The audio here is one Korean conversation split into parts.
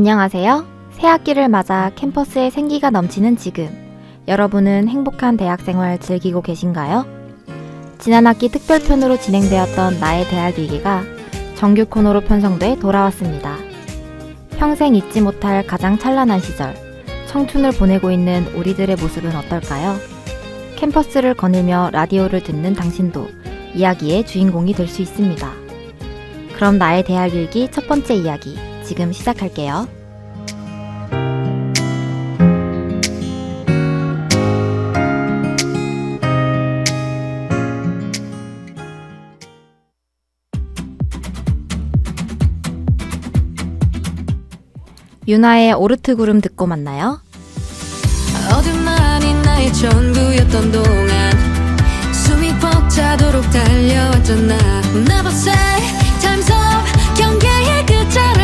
안녕하세요. 새 학기를 맞아 캠퍼스에 생기가 넘치는 지금. 여러분은 행복한 대학 생활 즐기고 계신가요? 지난 학기 특별편으로 진행되었던 나의 대학 일기가 정규 코너로 편성돼 돌아왔습니다. 평생 잊지 못할 가장 찬란한 시절, 청춘을 보내고 있는 우리들의 모습은 어떨까요? 캠퍼스를 거닐며 라디오를 듣는 당신도 이야기의 주인공이 될 수 있습니다. 그럼 나의 대학 일기 첫 번째 이야기 지금 시작할게요. 유나의 오르트 구름 듣고 만나요. 어둠만이 나의 전부였던 동안 숨이 벅차도록 달려왔잖아 Never say time's up 경계의 끝자락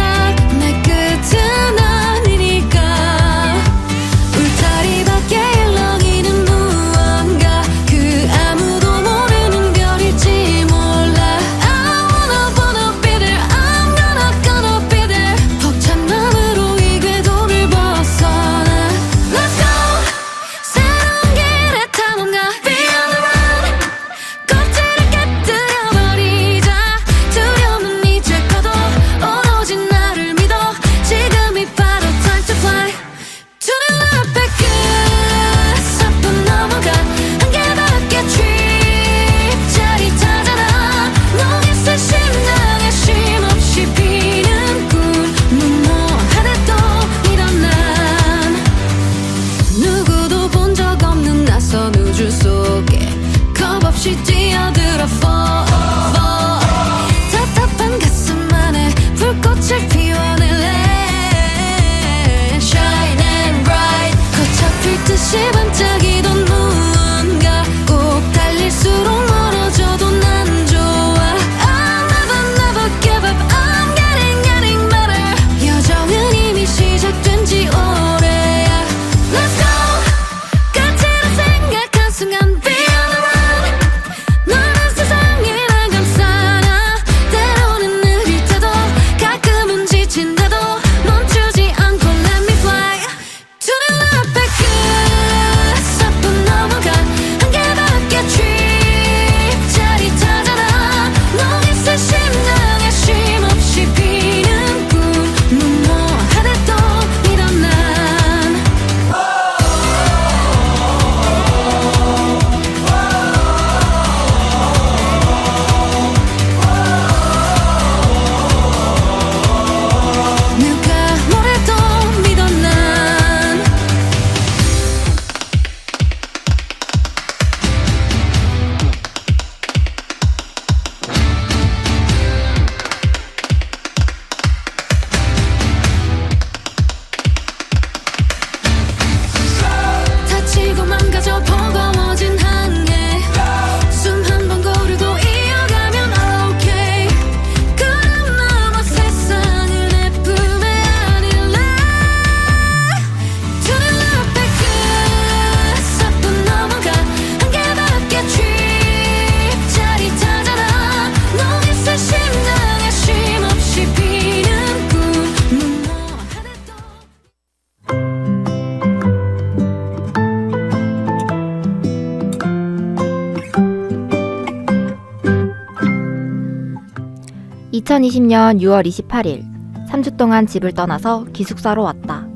2020년 6월 28일 3주 동안 집을 떠나서 기숙사로 왔다.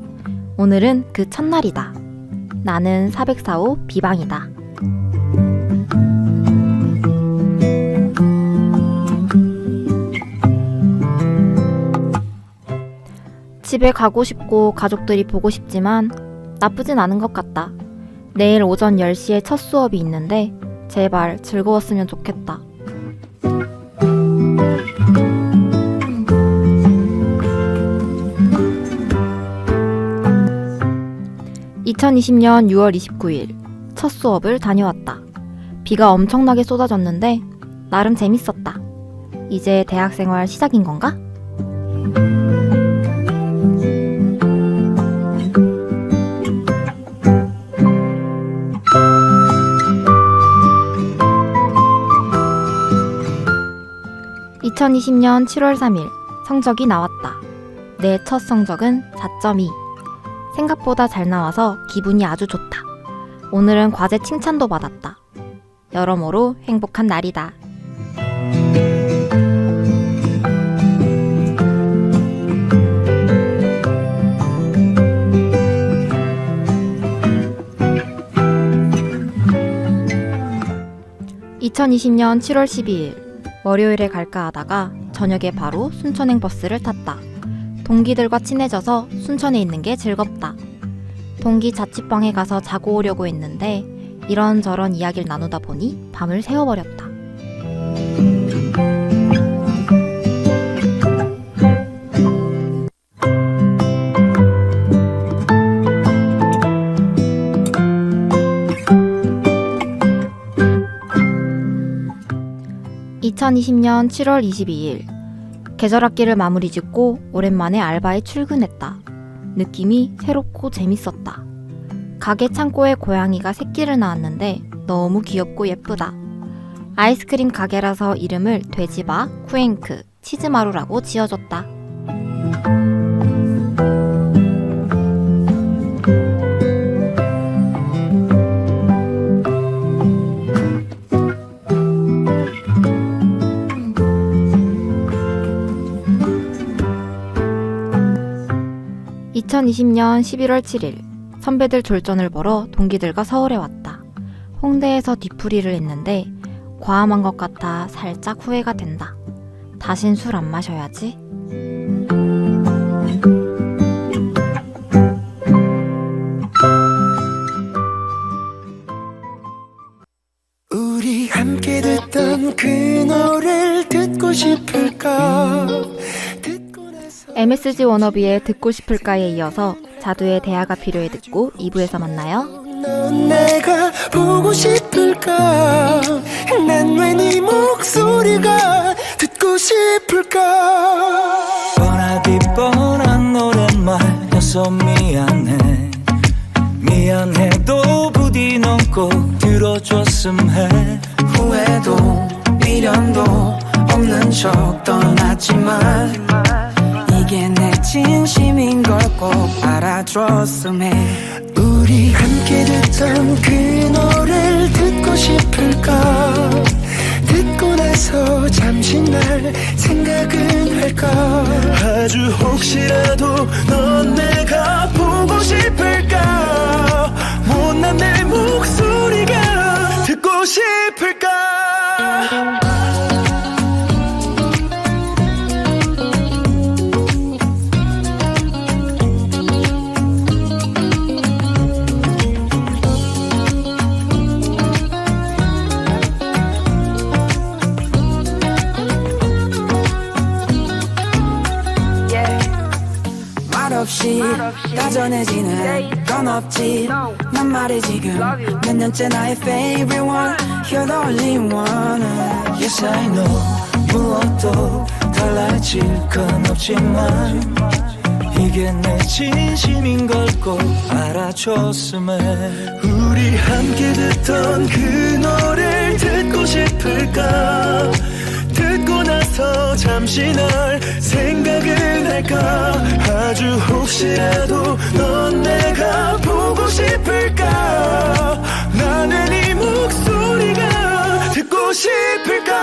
오늘은 그 첫날이다. 나는 404호 비방이다. 집에 가고 싶고 가족들이 보고 싶지만 나쁘진 않은 것 같다. 내일 오전 10시에 첫 수업이 있는데 제발 즐거웠으면 좋겠다. 2020년 6월 29일 첫 수업을 다녀왔다. 비가 엄청나게 쏟아졌는데 나름 재밌었다. 이제 대학 생활 시작인 건가? (2020년 7월 3일) 성적이 나왔다. 내 첫 성적은 4.2. 생각보다 잘 나와서 기분이 아주 좋다. 오늘은 과제 칭찬도 받았다. 여러모로 행복한 날이다. (2020년 7월 12일) 월요일에 갈까 하다가 저녁에 바로 순천행 버스를 탔다. 동기들과 친해져서 순천에 있는 게 즐겁다. 동기 자취방에 가서 자고 오려고 했는데 이런저런 이야기를 나누다 보니 밤을 새워버렸다. (2020년 7월 22일) 계절 학기를 마무리 짓고 오랜만에 알바에 출근했다. 느낌이 새롭고 재밌었다. 가게 창고에 고양이가 새끼를 낳았는데 너무 귀엽고 예쁘다. 아이스크림 가게라서 이름을 돼지바, 쿠앵크, 치즈마루라고 지어줬다. (2020년 11월 7일) 선배들 졸전을 벌어 동기들과 서울에 왔다. 홍대에서 뒤풀이를 했는데 과음한 것 같아 살짝 후회가 된다. 다신 술 안 마셔야지. MSG 워너비의 듣고 싶을까에 이어서 자두의 대화가 필요해 듣고 2부에서 만나요. 넌 내가 보고 싶을까? 난 왜 네 목소리가 듣고 싶을까? 뻔하디 뻔한 노랫말여서 미안해. 미안해도 부디 넌 꼭 들어줬음 해. 후회도 미련도 없는 척 떠났지만 이게 내 진심인 걸 꼭 알아줬음 해 우리 함께 듣던 그 노래를 듣고 싶을까 듣고 나서 잠시 날 생각은 할까 아주 혹시라도 넌 내가 보고 싶을까? 못난 내 목소리가 듣고 싶을까 말없이 다전해지는 건 없지. 난 말해 지금 몇 년째 나의 favorite one You're the only one. Yes I know 무엇도 달라질 건 없지만 이게 내 진심인 걸 꼭 알아줬음 해 우리 함께 듣던 그 노래를 듣고 싶을까 듣고 나서 잠시 널 생각은 할까? 아주 혹시라도 넌 내가 보고 싶을까? 나는 이 목소리가 듣고 싶을까?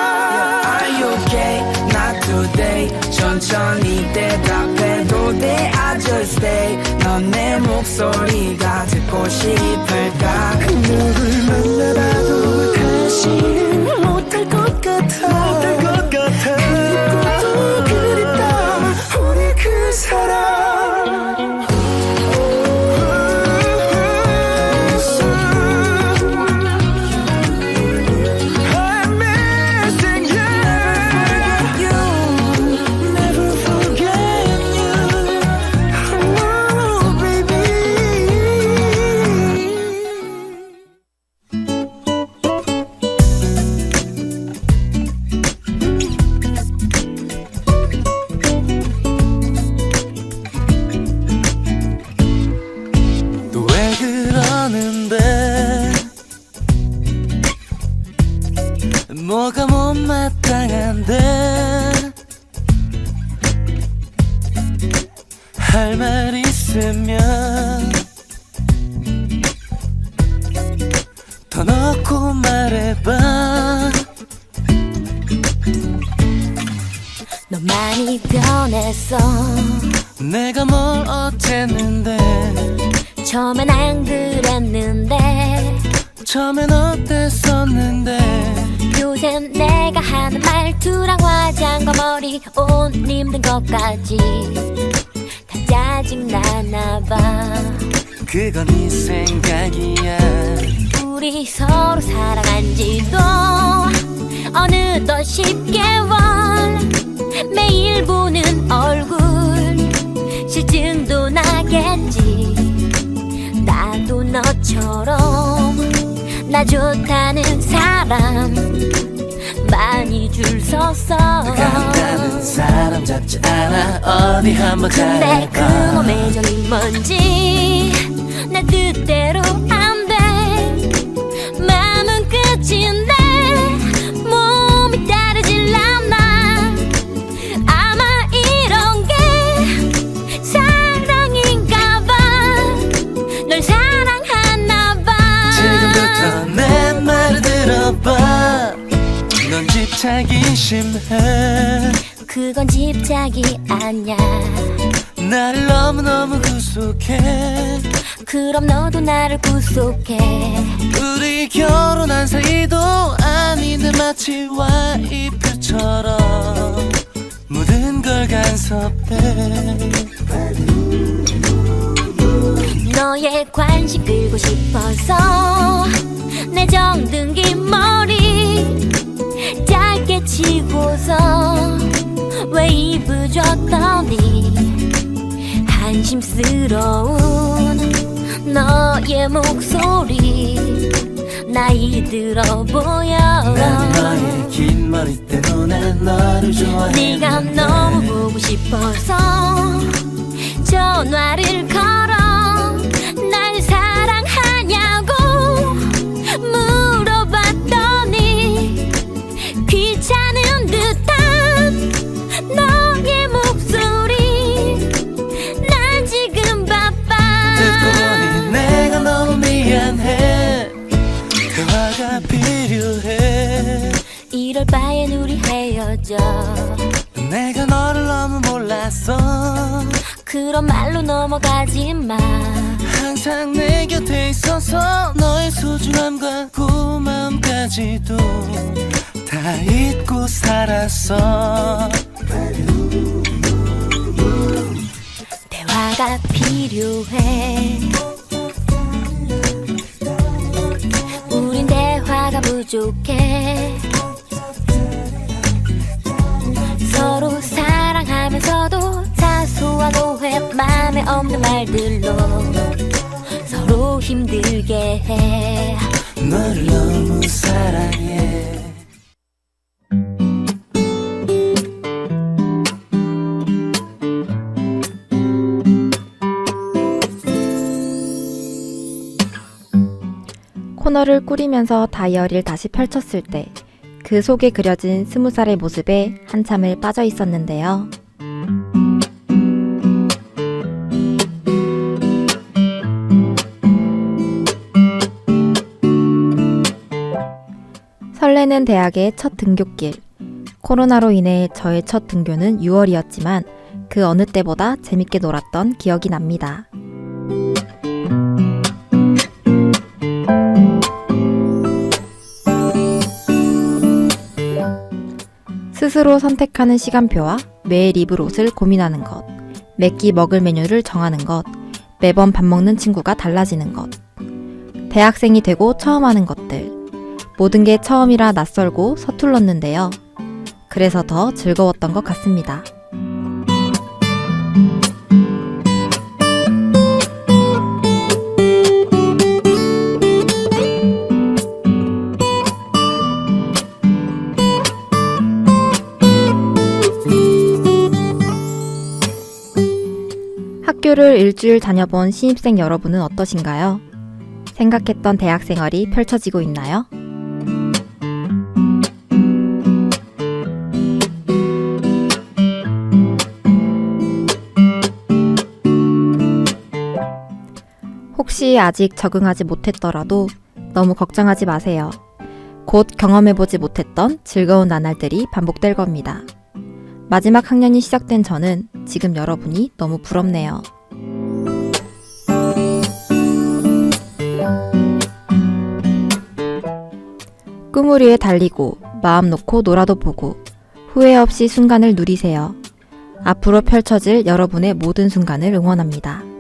Are you okay? Not today. 천천히 대답해도 돼 I just stay. 넌 내 목소리가 듣고 싶을까 있으면 더 넣고 말해봐. 너 많이 변했어. 내가 뭘 어쨌는데? 처음엔 안 그랬는데. 처음엔 어땠었는데? 요샌 내가 하는 말투랑 화장과 머리 옷 입는 것까지 다 짜증나나봐. 그건 네 생각이야. 우리 서로 사랑한 지도 어느덧 10개월. 매일 보는 얼굴 실증도 나겠지. 나도 너처럼 나 좋다는 사람 많이 줄 섰어 사람 잡지 않아. 어디 한번 근데 잘해봐 그놈의 정이 뭔지 내 뜻대로 안돼. 마음은 끝인데 몸이 따르질 않아 아마 이런 게 사랑인가 봐널 사랑하나 봐. 지금부터 내 말을 들어봐. 넌 집착이 심해 그건 집착이 아냐 나를 너무너무 구속해. 그럼 너도 나를 구속해. 우리 결혼한 사이도 아닌데 마치 와이프처럼 모든 걸 간섭해. 너의 관심 끌고 싶어서 내 정등기 한심스러운 너의 목소리. 나이 들어 보여. 난 너의 긴 머리 때문에 너를 좋아해. 네가 너무 보고 싶어서 전화를 걸 헤어져 내가 너를 너무 몰랐어 그런 말로 넘어가지 마. 항상 내 곁에 있어서 너의 소중함과 고마움까지도 다 잊고 살았어. 대화가 필요해. 우린 대화가 부족해 사랑하면서도 사소한 오해 맘에 없는 말들로 서로 힘들게 해 너를 너무 사랑해 코너를 꾸리면서 다이어리를 다시 펼쳤을 때 그 속에 그려진 스무 살의 모습에 한참을 빠져 있었는데요. 설레는 대학의 첫 등교길. 코로나로 인해 저의 첫 등교는 6월이었지만 그 어느 때보다 재밌게 놀았던 기억이 납니다. 스스로 선택하는 시간표와 매일 입을 옷을 고민하는 것, 매끼 먹을 메뉴를 정하는 것, 매번 밥 먹는 친구가 달라지는 것, 대학생이 되고 처음 하는 것들, 모든 게 처음이라 낯설고 서툴렀는데요. 그래서 더 즐거웠던 것 같습니다. 학교를 일주일 다녀본 신입생 여러분은 어떠신가요? 생각했던 대학 생활이 펼쳐지고 있나요? 혹시 아직 적응하지 못했더라도 너무 걱정하지 마세요. 곧 경험해보지 못했던 즐거운 나날들이 반복될 겁니다. 마지막 학년이 시작된 저는 지금 여러분이 너무 부럽네요. 꿈을 위해 달리고 마음 놓고 놀아도 보고 후회 없이 순간을 누리세요. 앞으로 펼쳐질 여러분의 모든 순간을 응원합니다.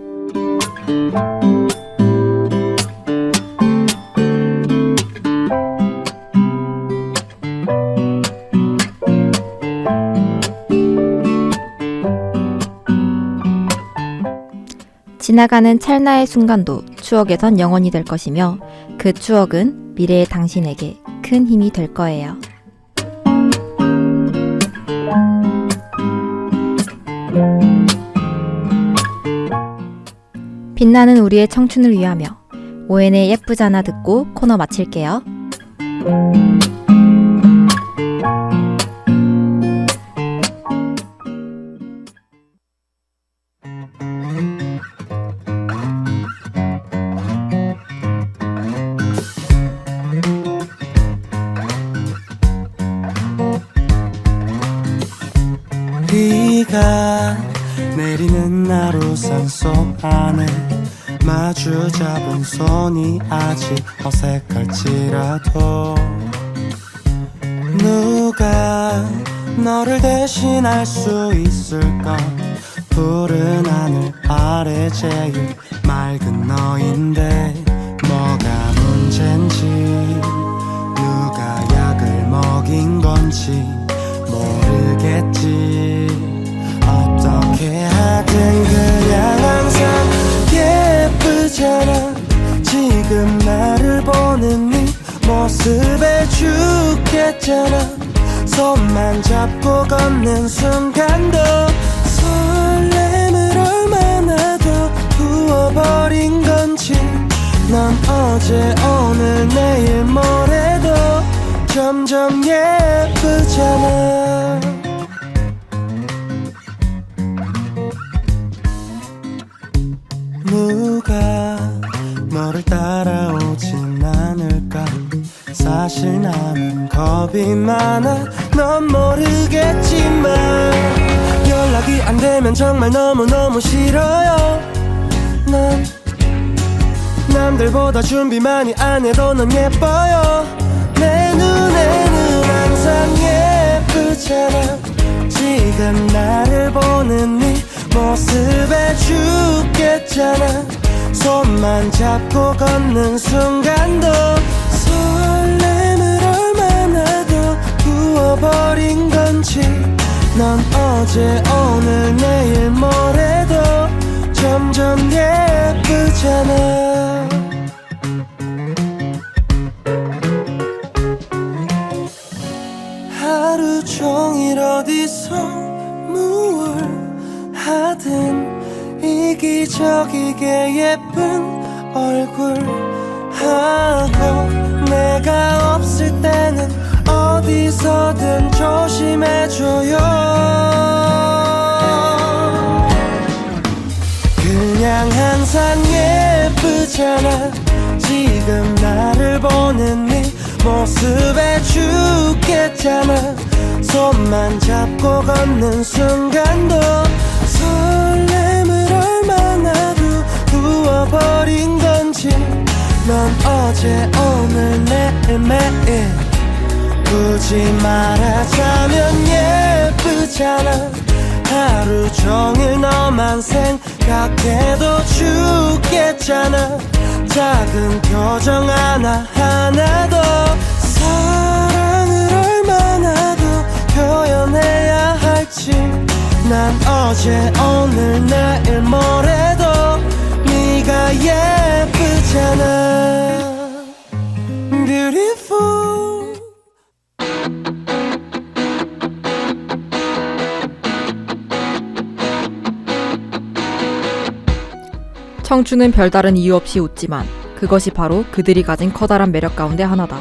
지나가는 찰나의 순간도 추억에선 영원히 될 것이며 그 추억은 미래의 당신에게 큰 힘이 될 거예요. 빛나는 우리의 청춘을 위하며 오엔의 예쁘잖아 듣고 코너 마칠게요. 우산 속 안에 마주 잡은 손이 아직 어색할지라도 누가 너를 대신할 수 있을까? 푸른 하늘 아래 제일 맑은 너인데 뭐가 문제인지 누가 약을 먹인 건지 모르겠지 하든 그냥 항상 예쁘잖아. 지금 나를 보는 네 모습에 죽겠잖아. 손만 잡고 걷는 순간도 설렘을 얼마나 더 부어버린 건지. 넌 어제 오늘 내일 모레도 점점 예쁘잖아 정말 너무너무 싫어요. 난 남들보다 준비 많이 안 해도 넌 예뻐요. 내 눈에는 항상 예쁘잖아. 지금 나를 보는 네 모습에 죽겠잖아. 손만 잡고 걷는 순간도 설렘을 얼마나 더 부어버린 건지 넌 어제 오늘 내일 모레도 점점 예쁘잖아. 하루 종일 어디서 무얼 하든 이기적이게 예쁜 얼굴 하고 내가 없을 때는 어디서든 조심해줘요. 그냥 항상 예쁘잖아. 지금 나를 보는 네 모습에 죽겠잖아. 손만 잡고 걷는 순간도 설렘을 얼마나 더 부어버린 건지 넌 어제 오늘 내일 매일 굳이 말하자면 예쁘잖아. 하루 종일 너만 생각해도 죽겠잖아. 작은 표정 하나 하나도 사랑을 얼마나 더 표현해야 할지. 난 어제 오늘 내일 모레도 네가 예쁘잖아 청춘은 별다른 이유 없이 웃지만 그것이 바로 그들이 가진 커다란 매력 가운데 하나다.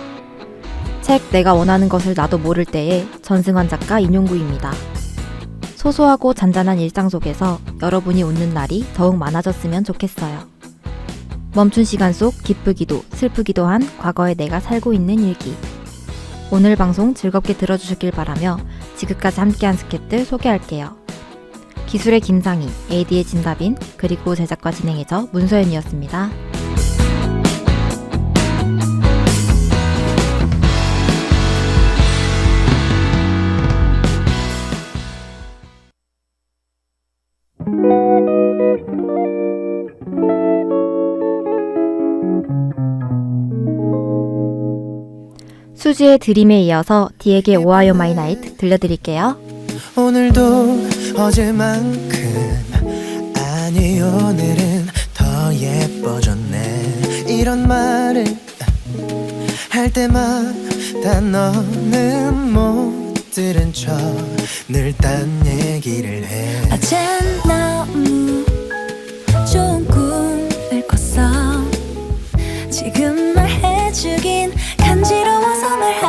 책 내가 원하는 것을 나도 모를 때의 전승환 작가 인용구입니다. 소소하고 잔잔한 일상 속에서 여러분이 웃는 날이 더욱 많아졌으면 좋겠어요. 멈춘 시간 속 기쁘기도 슬프기도 한 과거의 내가 살고 있는 일기. 오늘 방송 즐겁게 들어주셨길 바라며 지금까지 함께한 스탭들 소개할게요. 기술의 김상희, AD의 진다빈, 그리고 제작과 진행의 저 문서연이었습니다. 수지의 드림에 이어서 디에게 오하요 마이 나이트 들려드릴게요. 오늘도 어제만큼 아니 오늘은 더 예뻐졌네. 이런 말을 할 때마다 너는 못 들은 척늘 딴 얘기를 해. 어젠 너무 좋은 꿈을 꿨어. 지금 말해주긴 간지러워서 말하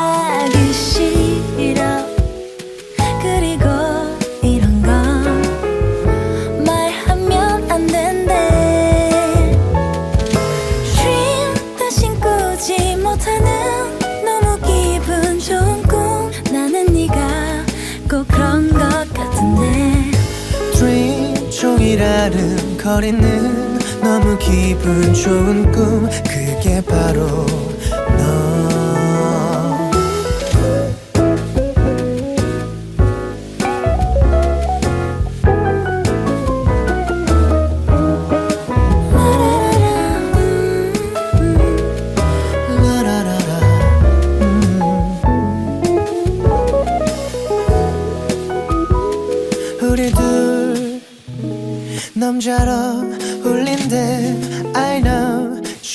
거리는 너무 기분 좋은 꿈. 그게 바로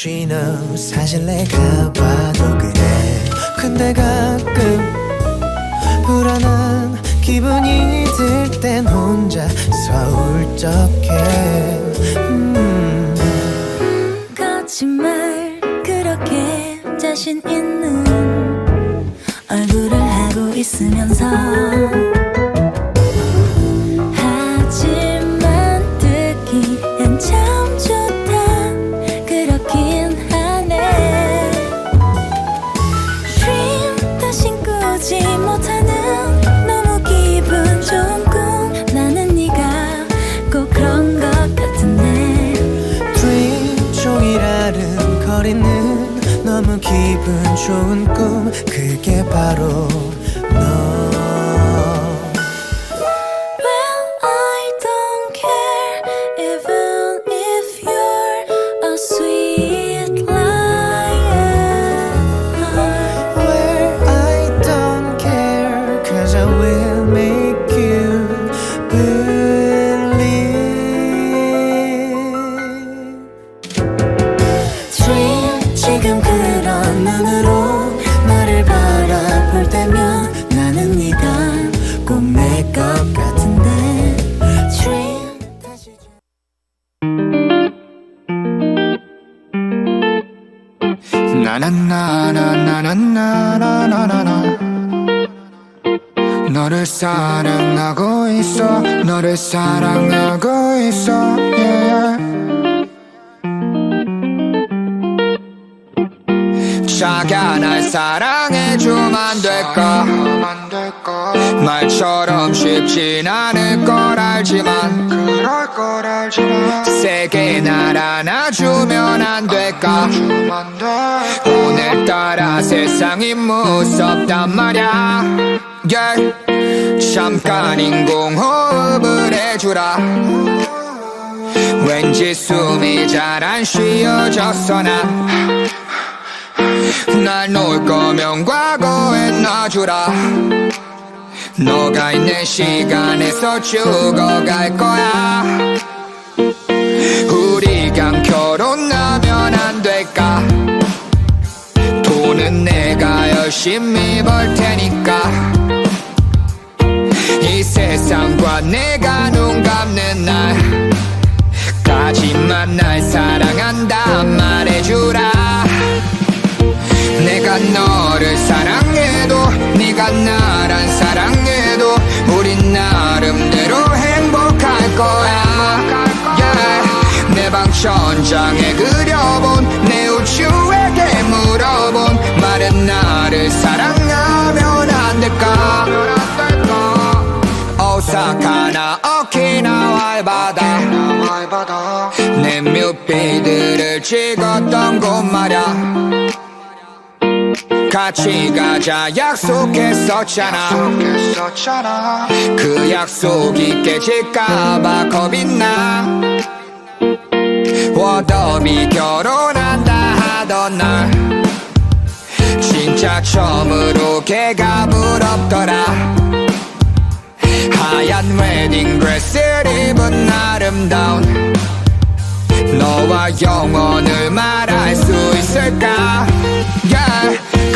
She knows 사실 내가 봐도 그래 근데 가끔 불안한 기분이 들 땐 혼자 서 울적해 음. 거짓말 그렇게 자신 있는 얼굴을 하고 있으면서 기분 좋은 꿈 그게 바로 말처럼 쉽진 않을 걸 알지만 그럴 걸 알지만 세게 날 안아주면 안 될까? 오늘따라 세상이 무섭단 말야. Yeah. 잠깐 인공호흡을 해주라. 왠지 숨이 잘 안 쉬어졌어 난날 놓을 거면 과거에 놔주라 너가 있는 시간에서 죽어갈 거야. 우리 강 결혼하면 안 될까? 돈은 내가 열심히 벌 테니까. 이 세상과 내가 눈 감는 날까지만 날 사랑한다 말해주라. 내가 너를 사랑해도 네가 날 천장에 그려본 내 우주에게 물어본 마른 나를 사랑하면 안 될까? 오사카나 오키나와의 바다. 내 뮤비들을 찍었던 곳 말야. 같이 가자 약속했었잖아. 그 약속이 깨질까봐 겁이 나 워더비 결혼한다 하던 날 진짜 처음으로 걔가 부럽더라 하얀 웨딩 드레스를 입은 아름다운 너와 영원을 말할 수 있을까.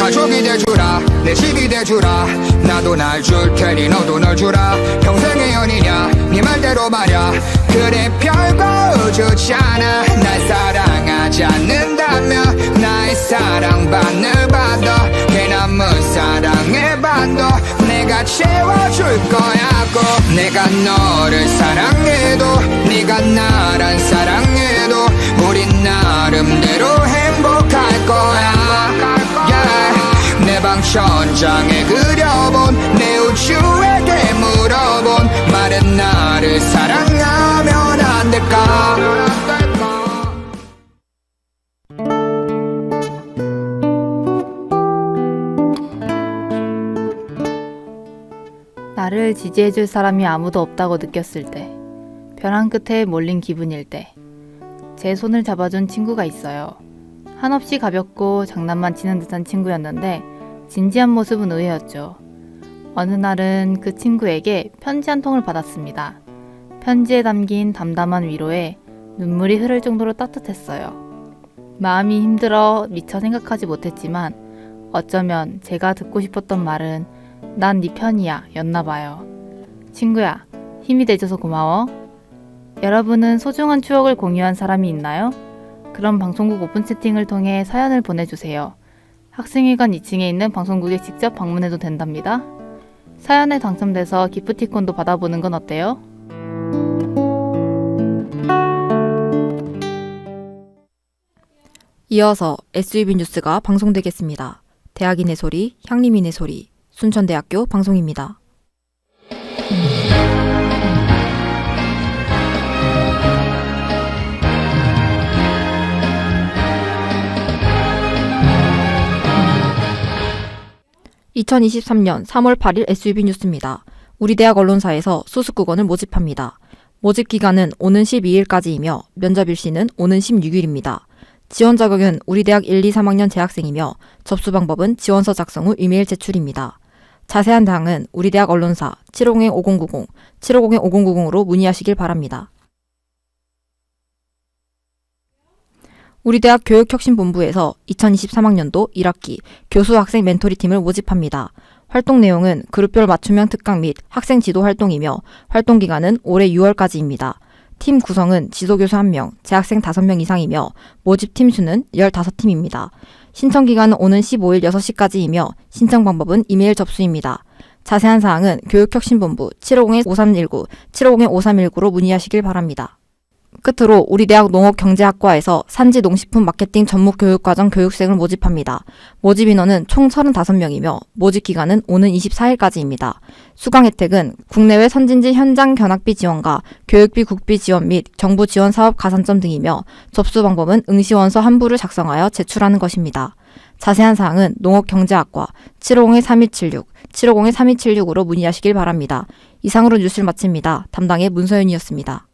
가족이 돼주라. 내 집이 돼주라. 나도 날 줄 테니 너도 널 주라. 평생의 연이냐 네 말대로 말야. 그래 별거 우주잖아. 날 사랑하지 않는다면 나의 사랑받는 받아 개남은 사랑해봐도 내가 채워줄 거야 고. 내가 너를 사랑해도 네가 나란 사랑해도 우린 나름대로 행 내방 천장에 그려본 내 우주에게 물어본 마른 나를 사랑하면 안 될까 나를 지지해줄 사람이 아무도 없다고 느꼈을 때, 벼랑 끝에 몰린 기분일 때, 제 손을 잡아준 친구가 있어요. 한없이 가볍고 장난만 치는 듯한 친구였는데, 진지한 모습은 의외였죠. 어느 날은 그 친구에게 편지 한 통을 받았습니다. 편지에 담긴 담담한 위로에 눈물이 흐를 정도로 따뜻했어요. 마음이 힘들어 미처 생각하지 못했지만, 어쩌면 제가 듣고 싶었던 말은 난 네 편이야 였나 봐요. 친구야, 힘이 돼줘서 고마워. 여러분은 소중한 추억을 공유한 사람이 있나요? 그럼 방송국 오픈 채팅을 통해 사연을 보내주세요. 학생회관 2층에 있는 방송국에 직접 방문해도 된답니다. 사연에 당첨돼서 기프티콘도 받아보는 건 어때요? 이어서 SUB 뉴스가 방송되겠습니다. 대학인의 소리, 향림인의 소리, 순천대학교 방송입니다. (2023년 3월 8일) SUB 뉴스입니다. 우리 대학 언론사에서 수습국원을 모집합니다. 모집 기간은 오는 12일까지이며 면접 일시는 오는 16일입니다. 지원 자격은 우리 대학 1, 2, 3학년 재학생이며 접수 방법은 지원서 작성 후 이메일 제출입니다. 자세한 사항은 우리 대학 언론사 750-5090, 750-5090으로 문의하시길 바랍니다. 우리 대학 교육혁신본부에서 2023학년도 1학기 교수 학생 멘토리 팀을 모집합니다. 활동 내용은 그룹별 맞춤형 특강 및 학생 지도 활동이며 활동 기간은 올해 6월까지입니다. 팀 구성은 지도교수 1명, 재학생 5명 이상이며 모집 팀 수는 15팀입니다. 신청 기간은 오는 15일 6시까지이며 신청 방법은 이메일 접수입니다. 자세한 사항은 교육혁신본부 750-5319, 750-5319로 문의하시길 바랍니다. 끝으로 우리 대학 농업경제학과에서 산지 농식품 마케팅 전문 교육과정 교육생을 모집합니다. 모집 인원은 총 35명이며 모집 기간은 오는 24일까지입니다. 수강 혜택은 국내외 선진지 현장 견학비 지원과 교육비 국비 지원 및 정부 지원 사업 가산점 등이며 접수 방법은 응시원서 한 부를 작성하여 제출하는 것입니다. 자세한 사항은 농업경제학과 750-3276, 750-3276으로 문의하시길 바랍니다. 이상으로 뉴스를 마칩니다. 담당의 문서윤이었습니다.